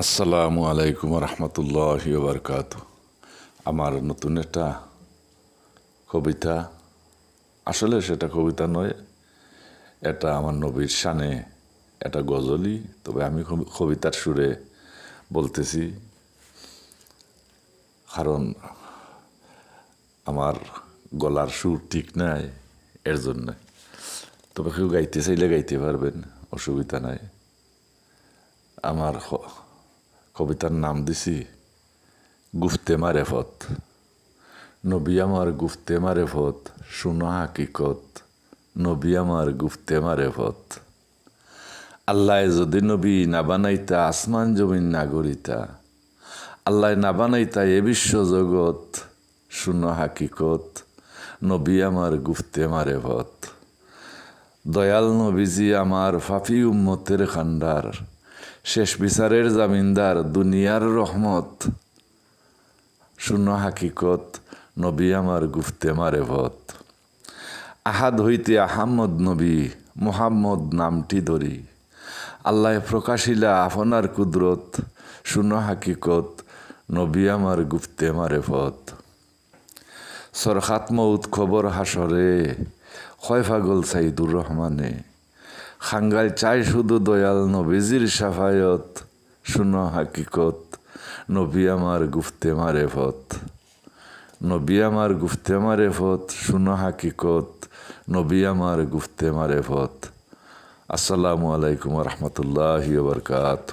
আসসালামু আলাইকুম রহমতুল্লাহ বারকাত আমার নতুন একটা কবিতা, আসলে সেটা কবিতা নয়, এটা আমার নবীর শানে এটা গজলই, তবে আমি কবি- কবিতার সুরে বলতেছি। কারণ আমার গলার সুর ঠিক নাই এর জন্য। তবে কেউ গাইতে চাইলে গাইতে পারবেন, অসুবিধা নাই। আমার কবিতার নাম দিছি, গুফতে মারেফত নবী আমার গুফতে মারেফত শুনো হাকিকত, নবী আমার গুফতে মারেফত আল্লাহ যদি নবী না বানাইতা, আসমান জমিন না গড়িতা। আল্লাহ না বানাইতা এ বিশ্ব জগৎ, শুনো হাকিকত, নবী আমার গুফতে মারেফত দয়াল নবীজি আমার ফাফি উম্মতের খান্ডার। শেষ বিচারের জামিনদার দুনিয়ার রহমত। শূন্য হাকিকত, নবী আমার গুফতে মারে ভত। আহাদ হইতে আহাম্মদ নবী, মোহাম্মদ নামটি ধরি। আল্লাহ প্রকাশিলা আপনার কুদরত, শূন্য হাকিকত, নবী আমার গুফতে মারে ভত। সরখাত মৌত খবর হাসরে খয় ফাগল সাইদুর রহমানে। খাঙ্গাল চাই শুধু দয়াল নবীজির সাফায়ত। শুনো হাকিকত, নবী আমার গুফতে মারে ফত। নবী আমার গুফতে মারে ফত, শুনো হাকিকত, নবী আমার গুফতে মারে ফত। আসসালামু আলাইকুম রহমতুল্লাহ বরকাত